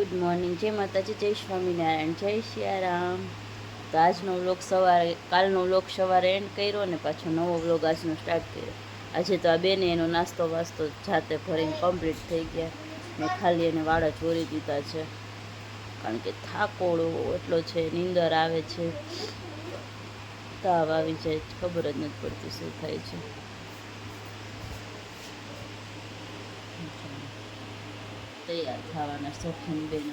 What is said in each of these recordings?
Good morning. જય માતાજી, જય સ્વામિનારાયણ, જય સિયારામ. તો આજનો વ્લોગ સવારે, કાલનો વ્લોગ સવારે એન્ડ કર્યો ને પાછો નવો વ્લોગ આજનો સ્ટાર્ટ કર્યો. આજે તો આ બેને એનો નાસ્તો વાસ્તો જાતે ભરીને કમ્પ્લીટ થઈ ગયા. ને ખાલી એને વાળા ચોરી દીધા છે. કારણ કે થાકોળો એટલો છે, નીંદર આવે છે. તાવ આવી જાય, ખબર જ નથી પડતી શું થાય છે. તૈયાર થવાના શોખીન બેન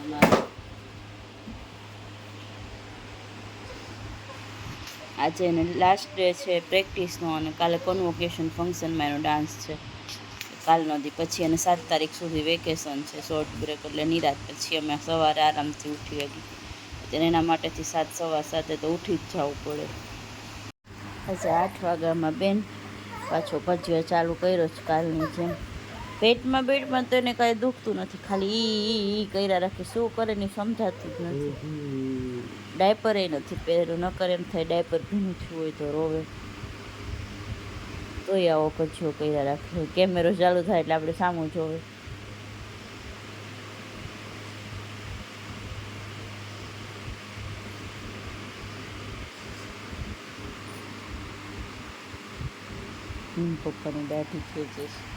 આજે એને લાસ્ટ ડે છે પ્રેક્ટિસનો અને કાલે કોન્વોકેશન ફંક્શનમાં એનો ડાન્સ છે. કાલનો દી પછી એને સાત તારીખ સુધી વેકેશન છે શોર્ટ બ્રેક એટલે નિરાત પછી અમે સવારે આરામથી ઉઠી વાગી તેને એના માટેથી સાત, સવા સાતે તો ઉઠી જ જવું પડે. આજે આઠ વાગ્યામાં બેન પાછો ભજીયો ચાલુ કર્યો છે કાલની જેમ. પેટમાં પેટમાં તો એને કાંઈ દુખતું નથી. ખાલી ઈ કર્યા રાખે. શું કરે ને સમજાતું જ નથી. ડાયપર એ નથી પહેર્યું. નકર એમ થાય ડાયપર ભીનું થયું હોય તો રોવે. તોય આવો કચ્છો કર્યા રાખે. કેમેરો ચાલુ થાય એટલે આપણે સામું જોવે. પપ્પાની દાઢી ખેંચે છે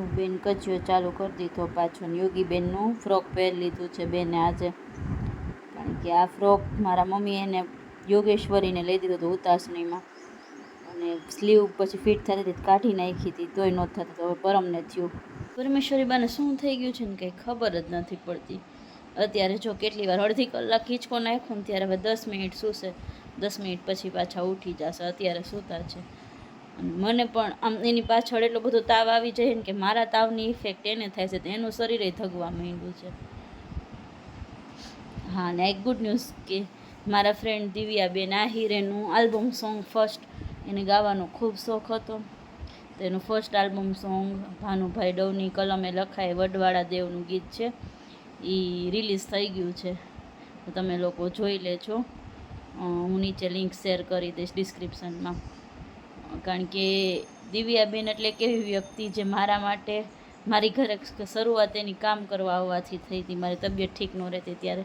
બેન કચ્યો ચાલુ કરી દીધો પાછો ને યોગી બેનનું ફ્રોક પહેરી લીધું છે બેને આજે. કારણ કે આ ફ્રોક મારા મમ્મી એને યોગેશ્વરીને લઈ દીધો હતો ઉતાસણીમાં. અને સ્લીવ પછી ફિટ થતી હતી કાઢી નાખી હતી, તોય નહોતું થતું તો હવે પરમને થયું. પરમેશ્વરી બાને શું થઈ ગયું છે ને કંઈ ખબર જ નથી પડતી. અત્યારે જો કેટલી વાર અડધી કલાક હિંચકો નાખ્યો ને ત્યારે હવે દસ મિનિટ સૂશે. દસ મિનિટ પછી પાછા ઉઠી જશે, અત્યારે સૂતા છે. અને મને પણ આમ એની પાછળ એટલો બધો તાવ આવી જાય ને કે મારા તાવની ઇફેક્ટ એને થાય છે, તો એનું શરીરે થગવા માંડ્યું છે. હા, ને એક ગુડ ન્યૂઝ કે મારા ફ્રેન્ડ દિવ્યાબેન આહિરેનું આલ્બમ સોંગ ફર્સ્ટ એને ગાવાનો ખૂબ શોખ હતો. તો એનું ફર્સ્ટ આલ્બમ સોંગ ભાનુભાઈ ડવની કલમે લખાય વડવાળા દેવનું ગીત છે એ રિલીઝ થઈ ગયું છે. તો તમે લોકો જોઈ લેજો. હું નીચે લિંક શેર કરી દઈશ ડિસ્ક્રિપ્શનમાં કારણ કે દિવ્યાબેન એટલે એક એવી વ્યક્તિ જે મારા માટે, મારી ઘરે શરૂઆત એની કામ કરવા આવવાથી થઈ હતી, મારી તબિયત ઠીક ન રહેતી ત્યારે.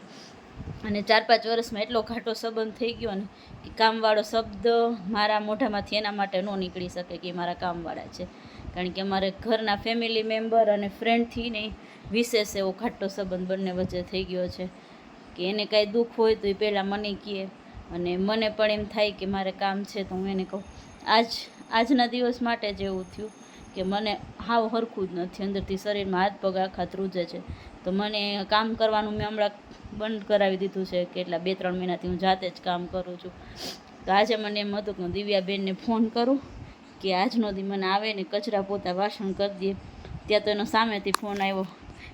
અને ચાર પાંચ વર્ષમાં એટલો ઘાટો સંબંધ થઈ ગયો ને કે કામવાળો શબ્દ મારા મોઢામાંથી એના માટે ન નીકળી શકે કે મારા કામવાળા છે. કારણ કે અમારે ઘરના ફેમિલી મેમ્બર અને ફ્રેન્ડથી નહીં વિશેષ એવો ઘાટો સંબંધ બંને વચ્ચે થઈ ગયો છે કે એને કાંઈ દુઃખ હોય તો એ પહેલાં મને કહે. અને મને પણ એમ થાય કે મારે કામ છે તો હું એને કહું. આજ, આજના દિવસ માટે જ એવું થયું કે મને હાવ હરખું જ નથી. અંદરથી શરીરમાં હાથ પગ આખા ત્રુજે છે. તો મને કામ કરવાનું મેં હમણાં બંધ કરાવી દીધું છે કેટલા બે, ત્રણ મહિનાથી હું જાતે જ કામ કરું છું. તો આજે મને એમ હતું કે હું દિવ્યાબેનને ફોન કરું કે આજનો દી મને આવે ને કચરા પોતા વાસણ કરી દે. ત્યાં તો એનો સામેથી ફોન આવ્યો.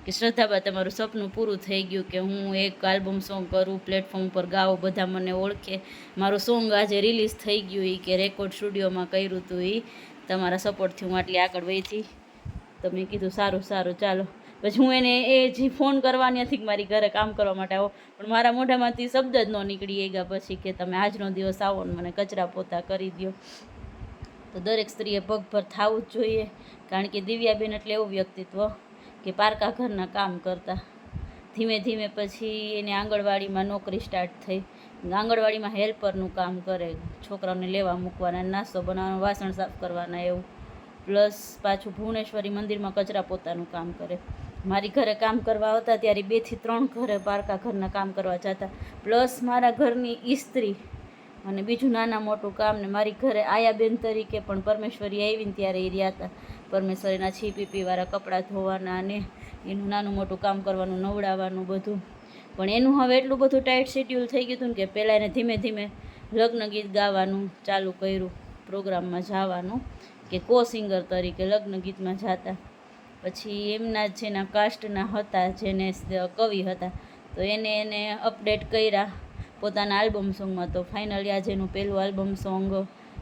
કે શ્રદ્ધાબા તમારું સપનું પૂરું થઈ ગયું કે હું એક આલ્બમ સોંગ કરું પ્લેટફોર્મ પર ગાઉં બધા મને ઓળખે. મારું સોંગ આજે રિલીઝ થઈ ગયું એ કે રેકોર્ડ સ્ટુડિયોમાં કર્યું હતું એ તમારા સપોર્ટથી હું આટલી આગળ વહીથી મેં કીધું, સારું સારું, ચાલો. પછી હું એને એ જે ફોન કરવાની હતી કે મારી ઘરે કામ કરવા માટે આવો, પણ મારા મોઢામાંથી શબ્દ જ ન નીકળી ગયા પછી કે તમે આજનો દિવસ આવો ને મને કચરા પોતા કરી દો તો દરેક સ્ત્રીએ પગભર થવું જ જોઈએ, કારણ કે દિવ્યાબેન એટલે એવું વ્યક્તિત્વ. કે પારકા ઘરના કામ કરતા. ધીમે ધીમે પછી એને આંગણવાડીમાં નોકરી સ્ટાર્ટ થઈ. આંગણવાડીમાં હેલ્પરનું કામ કરે. છોકરાઓને લેવા મૂકવાના, નાસ્તો બનાવવાનો, વાસણ સાફ કરવાના એવું. પ્લસ પાછું ભુવનેશ્વરી મંદિરમાં કચરા પોતાનું કામ કરે. મારી ઘરે કામ કરવા આવતા ત્યારે બેથી ત્રણ ઘરે પારકા ઘરના કામ કરવા જતા. પ્લસ મારા ઘરની ઇસ્ત્રી અને બીજું નાના મોટું કામ ને મારી ઘરે આયાબેન તરીકે પણ પરમેશ્વરી આવીને ત્યારે એ રહ્યા હતા. પરમેશ્વરીના છી પીપીવાળા કપડાં ધોવાના અને એનું નાનું મોટું કામ કરવાનું, નવડાવવાનું બધું. પણ એનું હવે એટલું બધું ટાઈટ શેડ્યુલ થઈ ગયું હતું ને કે પહેલાં એને ધીમે ધીમે લગ્ન ગીત ગાવાનું ચાલુ કર્યું, પ્રોગ્રામમાં જવાનું કે કો સિંગર તરીકે લગ્ન ગીતમાં જતા. પછી એમના જેના કાસ્ટના હતા, જેને કવિ હતા, તો એને એને અપડેટ કર્યા. પોતાના આલ્બમ સોંગમાં તો ફાઇનલી આજે એનું પહેલું આલ્બમ સોંગ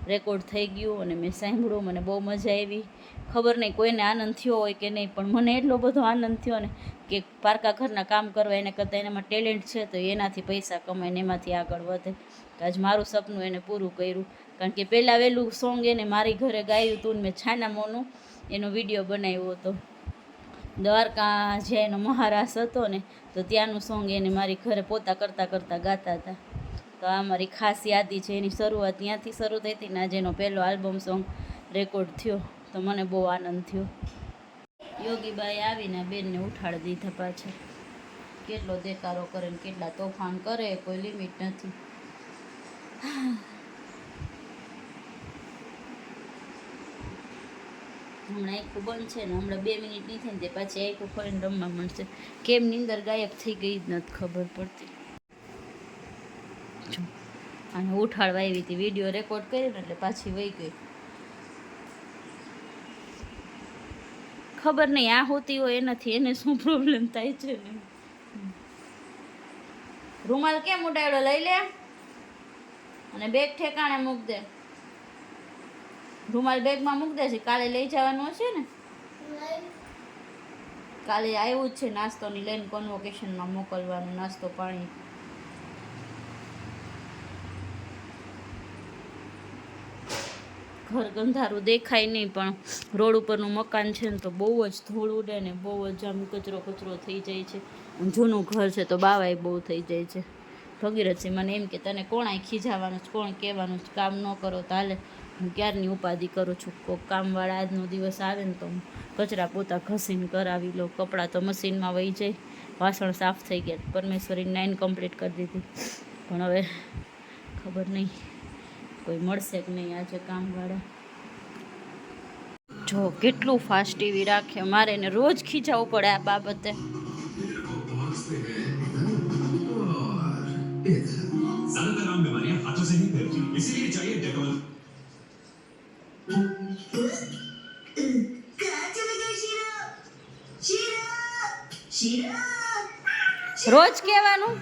રેકોર્ડ થઈ ગયું અને મેં સાંભળ્યું, મને બહુ મજા આવી. ખબર નહીં કોઈને આનંદ થયો હોય કે નહીં, પણ મને એટલો બધો આનંદ થયો ને કે પારકા ઘરના કામ કરવા એને કરતાં એનામાં ટેલેન્ટ છે, તો એનાથી પૈસા કમાય ને એમાંથી આગળ વધે. તો આજ મારું સપનું એને પૂરું કર્યું. કારણ કે પહેલાં વહેલું સોંગ એને મારી ઘરે ગાયું હતું ને મેં છાના મોનું એનો વીડિયો બનાવ્યો હતો. દ્વારકા જે એનો મહારાસ હતો ને, તો ત્યાંનું સોંગ એને મારી ઘરે પોતા કરતાં કરતાં ગાતા હતા. તો આ મારી ખાસ યાદી છે, એની શરૂઆત ત્યાંથી શરૂ થઈ હતી ને જેનો પહેલો આલ્બમ સોંગ રેકોર્ડ થયો, તો મને બહુ આનંદ થયો. યોગીબાઈ આવીને બેનને ઉઠાડી દીધા પાછા. કેટલો દેકારો કરે ને કેટલા તોફાન કરે, કોઈ લિમિટ નથી. હમણાં એક બંધ છે ને, હમણાં બે મિનિટ નહીં થાય ને તે પાછી એક ખોલીને રમવા મળશે. કેમ નીંદર ગાયબ થઈ ગઈ જ નથી ખબર પડતી. અને ઉઠાડવા આવી હતી. વીડિયો રેકોર્ડ કર્યો એટલે પાછી વહી ગઈ. ખબર નહીં આ હોતી હોય એનાથી એને શું પ્રોબ્લેમ થાય છે રૂમાલ કેમ ઉડાડ્યો? લઈ લે. અને બેગ ઠેકાણે મૂક દે. રૂમાલ બેગમાં મૂક દે છે. કાલે લઈ જવાનું હશે ને? કાલે આવ્યું જ છે નાસ્તોની લઈને કોન્વોકેશનમાં મોકલવાનું, નાસ્તો પાણી. ઘર ગંધારું દેખાય નહીં, પણ રોડ ઉપરનું મકાન છે ને તો બહુ જ ધૂળ ઉડે ને બહુ જ આમ કચરો કચરો થઈ જાય છે. જૂનું ઘર છે તો બાવાય બહુ થઈ જાય છે. ભગીરથસિંહ મને એમ કે, તને કોણ અહીં ખીજાવાનું છે? કોણ કહેવાનું છે? કામ ન કરો તો હાલે. હું ક્યારની ઉપાધિ કરું છું? કોઈક કામવાળા આજનો દિવસ આવે ને તો હું કચરા પોતા ઘસીને કરાવી લઉં. કપડાં તો મશીનમાં વહી જાય. વાસણ સાફ થઈ ગયા. પરમેશ્વરી નાઇન કમ્પ્લીટ કરી દીધી. પણ હવે ખબર નહીં. કોઈ મળશે કે નહીં આજે કામવાળા જો કેટલું ફાસ્ટ ટીવી રાખે મારે એને રોજ ખીજાવવું પડે આ બાબતે ज्यादातर आम बीमारियां हाथों से ही फैलती हैं इसीलिए चाहिए डेटॉल રોજ કહેવાનું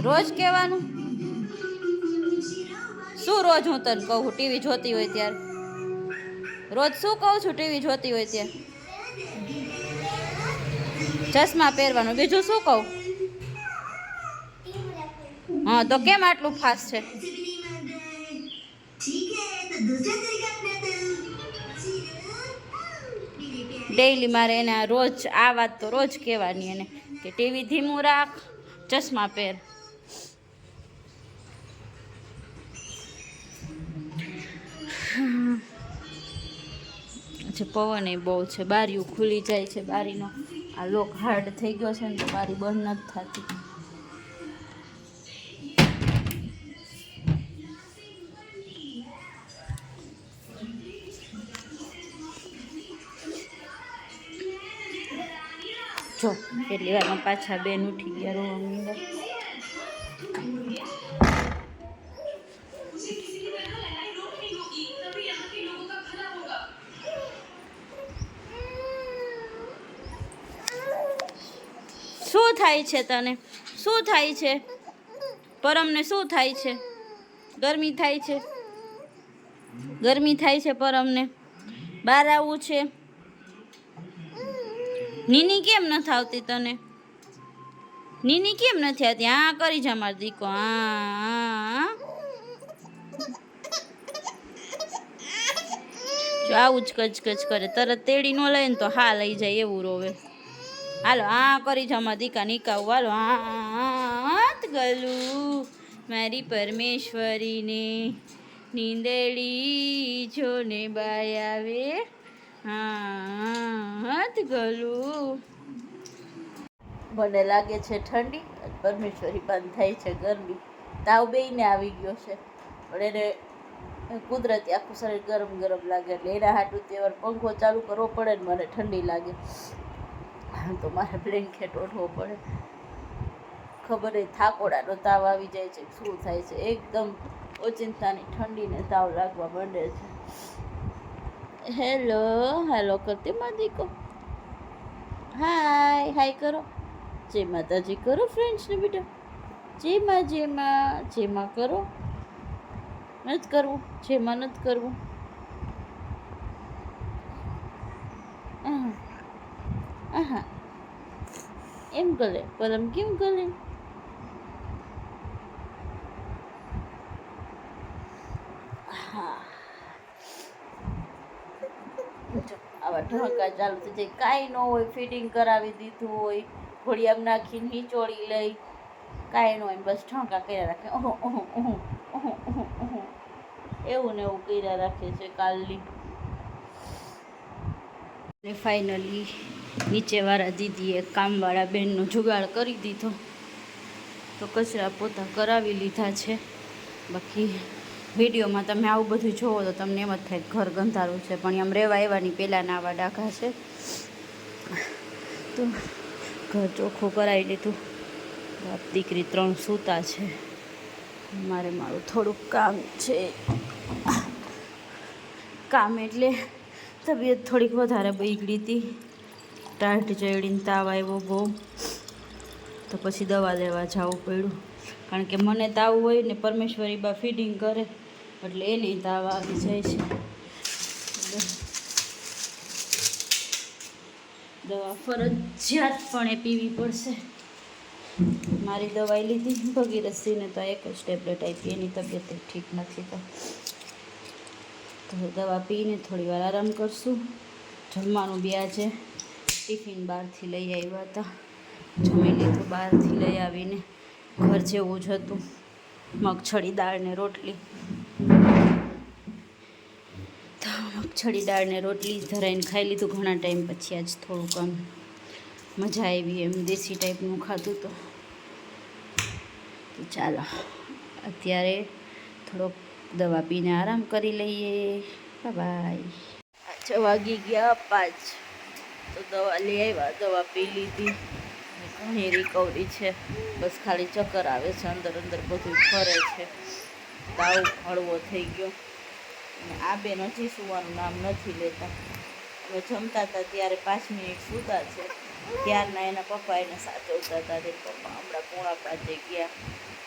રોજ કહેવાનું શું રોજ હું તને કહું? ટીવી જોતી હોય ત્યારે. રોજ શું કહું છું ટીવી જોતી હોય ત્યારે? ચશ્મા પહેરવાનું. બીજું શું કહું? હા, તો કેમ આટલું ફાસ્ટ છે? ડેઈલી મારે એને રોજ, આ વાત તો રોજ કહેવાની એને, કે ટીવી ધીમું રાખ, ચશ્મા પહેર. છે, પવન એ બહુ છે, બારીઓ ખુલી જાય છે, બારીનો આ લોક હાર્ડ થઈ ગયો છે ને તો બારી બંધ નથી થતી. જો, એટલી વારમાં પાછા બેન ઉઠી ગયા રોવા માંડ્યા શું થાય છે તને? શું થાય છે? પરમને શું થાય છે? ગરમી થાય છે? ગરમી થાય છે પરમને? બહાર આવવું છે? નીની કેમ નથી આવતી તને? નીની કેમ નથી આવતી હા, કરી જા માર દીકો. હા જો આવું જ કચ કચ કરે. તરત તેડી ન લઈને તો હા લઈ જાય એવું રોવે. હાલો, આ કરી જા માર દીકા નિકાવ હાલો હાથ ગલું. મારી પરમેશ્વરીને નીંદડી જો ને બાય આવે. હાથ ગલું. મને લાગે છે ઠંડી પરમેશ્વરી પણ થાય છે ગરમી. તાવ બેયને આવી ગયો છે. પણ એને કુદરતી આખું શરીર ગરમ ગરમ લાગે એટલે એના હાટું તહેવાર પંખો ચાલુ કરવો પડે ને મને ઠંડી લાગે. તો મારે બ્લેન્કેટ ઓઢવો પડે. ખબર નહીં થાકોડાનો તાવ આવી જાય છે, શું થાય છે? એકદમ ઓચિંતાની ઠંડીને તાવ લાગવા માંડે છે. હેલો હેલો કરતી માદીકો હાય હાય કરો. જય માતાજી કરો ફ્રેન્ડ્સને બેટા. જેમાં જેમાં જય માં જય માં કરો. નથી કરવું જેમાં નથી કરવું. આહા. આહા એમ કરે પરમ કેમ કરે હા. આવા ઢોકા ચાલુ થઈ જાય. કાંઈ ન હોય, ફિટિંગ કરાવી દીધું હોય, ઘોડિયામાં નાખીને હિંચોળી લઈ. કાંઈ ન હોય, બસ ઢોકા કર્યા રાખે. ઓહો ઓહો ઓહો ઓહો ઓહો એવું ને એવું કર્યા રાખે છે કાલની. ફાઇનલી નીચેવાળા દીદીએ કામવાળા બેનનો જુગાડ કરી દીધો. તો કચરા પોતા કરાવી લીધા છે. બાકી વિડીયોમાં તમે આવું બધું જોવો તો તમને એમ જ થાય ઘર ગંધારું છે, પણ એમ રહેવા એવાની પહેલાંના આવા ડાઘા છે. તો ઘર ચોખ્ખું કરાવી લીધું. બાપ દીકરી ત્રણ સૂતા છે. મારે મારું થોડુંક કામ છે. કામ એટલે તબિયત થોડીક વધારે બગડી હતી. ટાઢ ચડીને તાવ આવ્યો બહુ. તો પછી દવા લેવા જવું પડ્યું. કારણ કે મને તાવ હોય ને પરમેશ્વરી બા ફીડિંગ કરે, એટલે એને તાવ આવી જાય છે. દવા ફરજિયાતપણે પીવી પડશે. મારી દવાઈ લીધી ભગીરથસિંહને તો એક જ ટેબ્લેટ આપી, એની તબિયત ઠીક નથી તો દવા પીને થોડી વાર આરામ કરશું. જમવાનું બી આજે ટિફિન બહારથી લઈ આવ્યા હતા. જમી લીધું, બહારથી લઈ આવીને ઘર જેવું જ હતું. મગછળી દાળ ને રોટલી. તો મગછળી દાળ રોટલી ધરાઈને ખાઈ લીધું. ઘણા ટાઈમ પછી આજ થોડુંક આમ મજા આવી એમ દેશી ટાઈપનું ખાધું તો. ચાલો, અત્યારે થોડોક દવા પીને આરામ કરી લઈએ. બાય વાગી ગયા પાંચ તો દવા લઈ આવ્યા, દવા પી લીધી. ઘણી રિકવરી છે. બસ ખાલી ચક્કર આવે છે, અંદર અંદર બધું ફરે છે. તાવ હળવો થઈ ગયો. અને આ બેન હજી સુવાનું નામ નથી લેતા. અમે જમતા હતા ત્યારે પાંચ મિનિટ સૂતા છે. ત્યારના એના પપ્પા એને સાચવતા હતા. તે પપ્પા હમણાં પોણા પાંચે ગયા.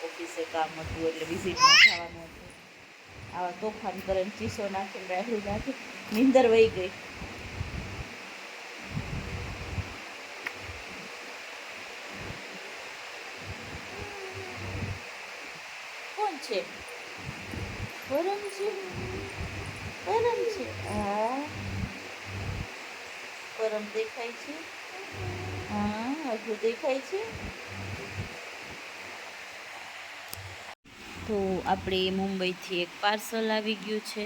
ઓફિસે કામ હતું એટલે વિઝિટમાં જવાનું હતું. આવા તોફાન કરીને ચીસો નાખીને રાહી નાખી નીંદર વહી ગઈ. કોણ છે? પરમ છે હા. પરમ દેખાય છે? હા અઘરું દેખાય છે? તો આપણે મુંબઈથી એક પાર્સલ આવી ગયું છે.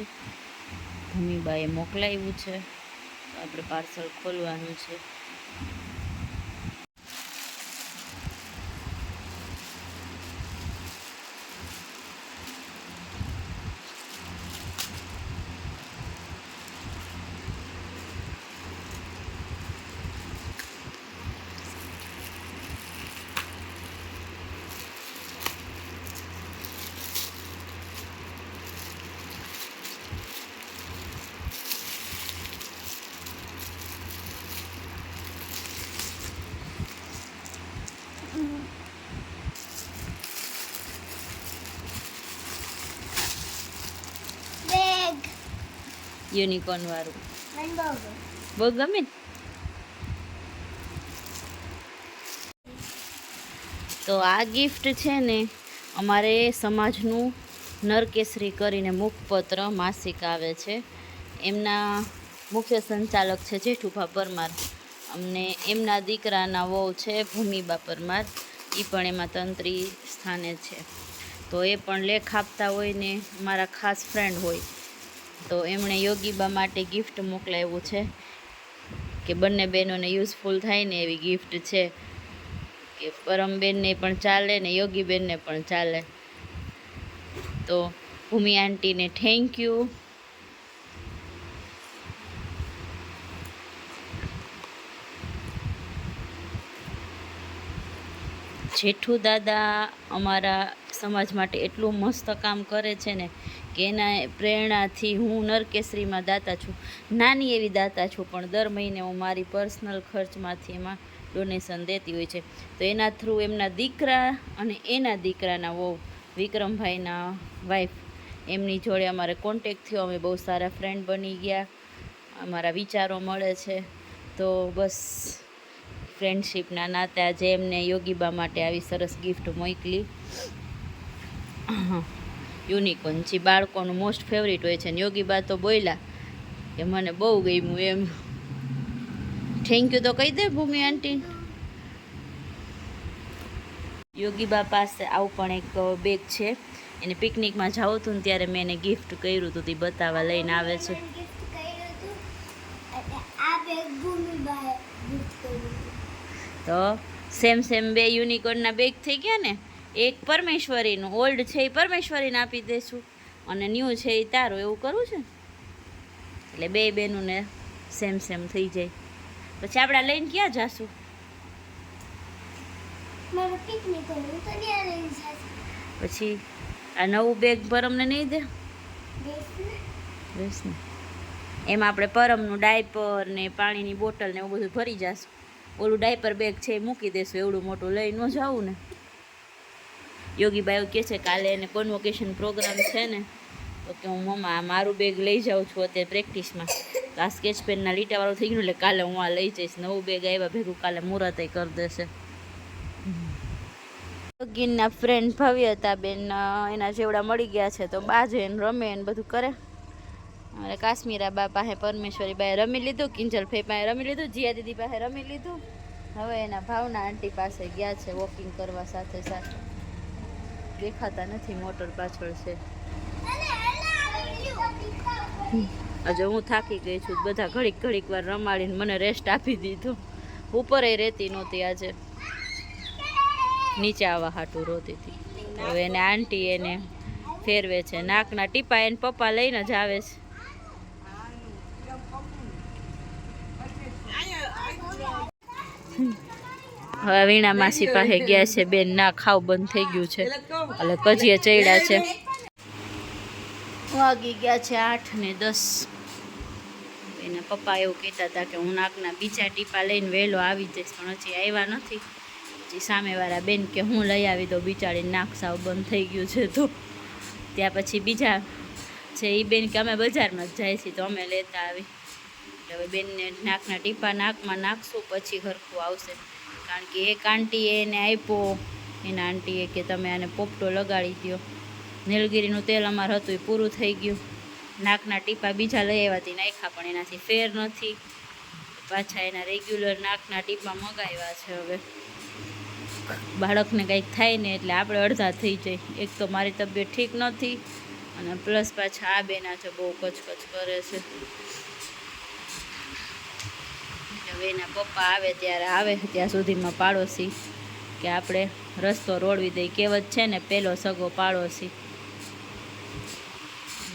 ભૂમિબાએ મોકલાવ્યું છે. આપણે પાર્સલ ખોલવાનું છે. યુનિકોર્ન વાળું. બહુ ગમે તો આ ગિફ્ટ છે ને અમારે સમાજનું નરકેસરી કરીને મુખપત્ર માસિક આવે છે. એમના મુખ્ય સંચાલક છે જેઠુભા પરમાર. અમને એમના દીકરાના વહુ છે ભૂમિબા પરમાર. એ પણ એમાં તંત્રી સ્થાને છે. તો એ પણ લેખ આપતા હોય ને મારા ખાસ ફ્રેન્ડ હોય. તો એમણે યોગીબા માટે ગિફ્ટ મોકલાવ્યું છે કે બંને બહેનોને યુઝફુલ થાય ને એવી ગિફ્ટ છે કે પરમબેનને પણ ચાલે ને યોગીબેનને પણ ચાલે. તો ભૂમિ આંટીને થેન્ક યુ જેઠુ દાદા અમારા સમાજ માટે એટલું મસ્ત કામ કરે છે ને કે એના પ્રેરણાથી હું નરકેશરીમાં દાતા છું. નાની એવી દાતા છું, પણ દર મહિને હું મારી પર્સનલ ખર્ચમાંથી એમાં ડોનેશન દેતી હોય છે. તો એના થ્રુ એમના દીકરા અને એના દીકરાના વહુ વિક્રમભાઈના વાઈફ એમની જોડે અમારે કોન્ટેક થયો. અમે બહુ સારા ફ્રેન્ડ બની ગયા. અમારા વિચારો મળે છે. તો બસ ફ્રેન્ડશીપના નાતે આજે એમને યોગીબા માટે આવી સરસ ગિફ્ટ મોકલી. યુનિકોર્ન જે, બાળકોનું મોસ્ટ ફેવરિટ હોય છે. ને યોગીબા તો બોલ્યા કે મને બહુ ગમ્યું એમ. થેન્ક યુ તો કહી દે ભૂમિ આંટી યોગીબા પાસે આવું પણ એક બેગ છે. એને પિકનિકમાં જાવું હતું ને ત્યારે મેં એને ગિફ્ટ કર્યું હતું. તે બતાવવા લઈને આવે છે ગિફ્ટ કર્યું હતું અને આ બેગ ભૂમિબાએ ગિફ્ટ કર્યું હતું તો સેમ સેમ બે યુનિકોર્નના બેગ થઈ ગયા ને એક પરમેશ્વરીનું ઓલ્ડ છે એ પરમેશ્વરીને આપી દઈશું અને ન્યૂ છે એ તારું એવું કરવું છે? એટલે બે બેનુંને સેમ સેમ થઈ જાય. પછી આપણે લઈને ક્યાં જાશું? પછી આ નવું બેગ પરમને નહીં દે? બેસ બસ ને. એમાં આપણે પરમનું ડાયપર ને પાણીની બોટલ ને એવું બધું ભરી જશું. ઓલું ડાયપર બેગ છે એ મૂકી દેશું, એવડું મોટું લઈ ન જાવું ને. યોગીબાઈ કહે છે કાલે એને કોન્વોકેશન પ્રોગ્રામ છે ને, તો કે હું મમ્મા મારું બેગ લઈ જાઉં છું અત્યારે પ્રેક્ટિસમાં તો આ સ્કેચ પેનના લીટાવાળું થઈ ગયું એટલે કાલે હું આ લઈ જઈશ, નવું બેગ આવ્યા ભેગું કાલે મુહૂર્તે કરી દેશે. યોગીના ફ્રેન્ડ ભવ્યતા બેન એના જેવડા મળી ગયા છે, તો બાજે એને રમે એને બધું કરે. અને કાશ્મીરા બા પાસે પરમેશ્વરી બાએ રમી લીધું કિંજલ ફઈ પાસે રમી લીધું જીયા દીદી પાસે રમી લીધું હવે એના ભાવના આંટી પાસે ગયા છે વોકિંગ કરવા સાથે સાથે દેખાતા નથી મોટર પાછળ છે હજુ હું થાકી ગઈ છું બધા ઘડીક ઘડીક વાર રમાડીને મને રેસ્ટ આપી દીધું ઉપર એ રહેતી નહોતી આજે નીચે આવવા હાટું રોતી હતી હવે એને આંટી એને ફેરવે છે નાકના ટીપા એને પપ્પા લઈને જ આવે છે હવે વીણા માસી પાસે ગયા છે, બેન, ના, ખાવ બંધ થઈ ગયું છે. એટલે કજીએ ચડ્યા છે. વાગી ગયા છે આઠ ને દસ. એના પપ્પા એવું કહેતા હતા કે હું નાકના બીજા ટીપા લઈને વહેલો આવી જઈશ, પણ હજી આવ્યા નથી. પછી સામેવાળા બેન કે હું લઈ આવી દો બિચારી નાક સાવ બંધ થઈ ગયું છે તો. ત્યાં પછી બીજા છે એ બેન કે અમે બજારમાં જ જાય છીએ તો અમે લેતા આવી. હવે બેનને નાકના ટીપા નાકમાં નાખશું, પછી હરખું આવશે. કારણ કે એક આંટીએ એને આપ્યો, એના આંટીએ કે તમે આને પોપટો લગાડી દો નીલગીરીનું તેલ અમારે હતું એ પૂરું થઈ ગયું. નાકના ટીપા બીજા લઈ આવ્યાથી નાખ્યા પણ એનાથી ફેર નથી. પાછા એના રેગ્યુલર નાકના ટીપા મગાવ્યા છે હવે. બાળકને કંઈક થાય ને એટલે આપણે અડધા થઈ જાય. એક તો મારી તબિયત ઠીક નથી અને પ્લસ પાછા આ બેના છે બહુ કચકચ કરે છે. એના પપ્પા આવે ત્યારે આવે ત્યાં સુધીમાં પાડોશી કે આપણે રસ્તો રોડવી દઈ કહેવત છે ને પહેલો સગો પાડોશી.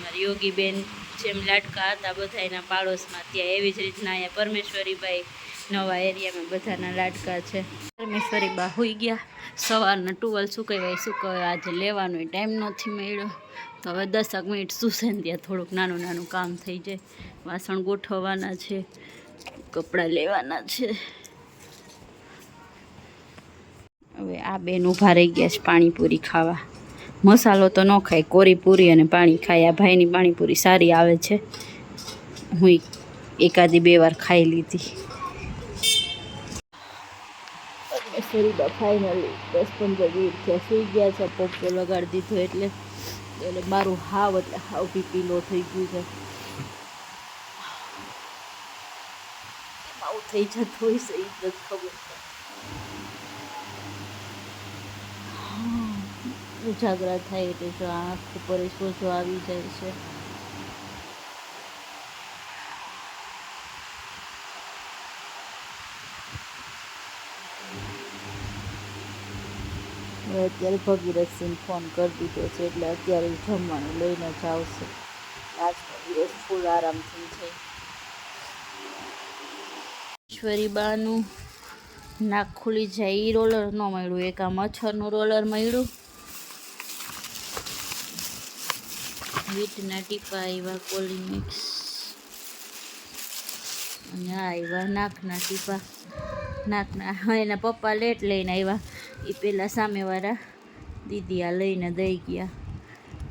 મારી યોગીબેન જેમ લાડકા હતા બધા એના પાડોશમાં ત્યાં એવી જ રીતના અહીંયા પરમેશ્વરીભાઈ નવા એરિયામાં બધાના લાડકા છે. પરમેશ્વરી બા હોઈ ગયા. સવારના ટુલ શું કહેવાય આજે લેવાનો ટાઈમ નથી મળ્યો. તો હવે દસક મિનિટ ને ત્યાં થોડુંક નાનું નાનું કામ થઈ જાય. વાસણ ગોઠવવાના છે. કપડાં લેવાના છે. હવે આ બેન ઊભા રહી ગયા છે પાણીપુરી ખાવા. મસાલો તો ન ખાય, કોરી પૂરી અને પાણી ખાય. આ ભાઈની પાણીપુરી સારી આવે છે. હું એકાદી બે વાર ખાઈ લીધી. પરમેશ્વરી ફાઇનલી દસ પંદર મિનિટ થયા, સુઈ ગયા છે પોપટો લગાડી દીધો એટલે એટલે મારું હાવ એટલે હાવ પીલો થઈ ગયું છે. આવું થઈ જતું હોય છે એ જ ખબર ઉજાગરા થાય એટલે જો આંખ ઉપર સોજો આવી જાય છે. અત્યારે ભગીરથસિંહ ફોન કરી દીધો છે એટલે અત્યારે જમવાનું લઈને જ આવશે. આજ દિવસ ફૂલ આરામથી છે ઈશ્વરી બાનું નાક ખુલી જાય એ રોલર ન મળ્યું, એક આ મચ્છરનું રોલર મળ્યું. વીટના ટીપા આવ્યા કોલિમિક્સ. અને આ આવ્યા નાકના ટીપા. નાકના એના પપ્પા લેટ લઈને આવ્યા એ પહેલાં સામેવાળા દીદી આ લઈને દઈ ગયા.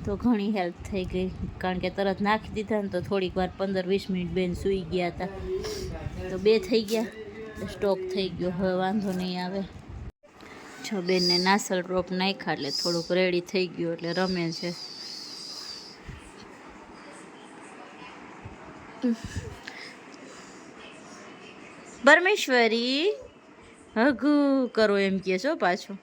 તો ઘણી હેલ્પ થઈ ગઈ. કારણ કે તરત નાખી દીધા ને તો થોડીક વાર પંદર વીસ મિનિટ બેન સૂઈ ગયા હતા. તો બે થઈ ગયા. સ્ટોક થઈ ગયો. હવે વાંધો નહીં આવે. છ બેનને નાસલ ડ્રોપ નાખ્યા એટલે થોડુંક રેડી થઈ ગયું એટલે રમે છે. પરમેશ્વરી, હગુ કરો એમ કહે છો પાછું.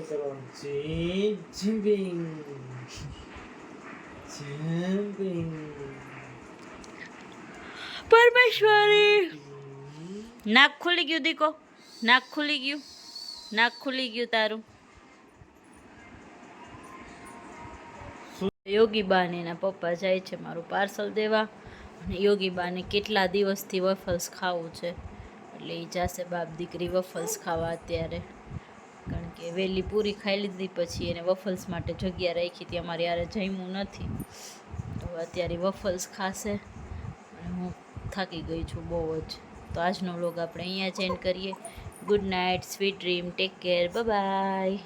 કરવાનું જી જિમ્પિંગ જિમ્પિંગ પરમેશ્વરી નાક ખુલી ગયું દીકો નાક ખુલી ગયું નાક ખુલી ગયું તારું યોગી બાને એના પપ્પા જાય છે મારું પાર્સલ દેવા અને યોગી બાને કેટલા દિવસથી વફલ્સ ખાવું છે? એટલે એ જાશે બાપ દીકરી વફલ્સ ખાવા અત્યારે. કે વહેલી પૂરી ખાઈ લીધી પછી એને વફલ્સ માટે જગ્યા રાખી હતી, અમારે યારે જમ્યું નથી. તો અત્યારે વફલ્સ ખાશે. અને હું થાકી ગઈ છું બહુ જ. તો આજનો વ્લોગ આપણે અહીંયા જ એન્ડ કરીએ. Good night sweet dream take care bye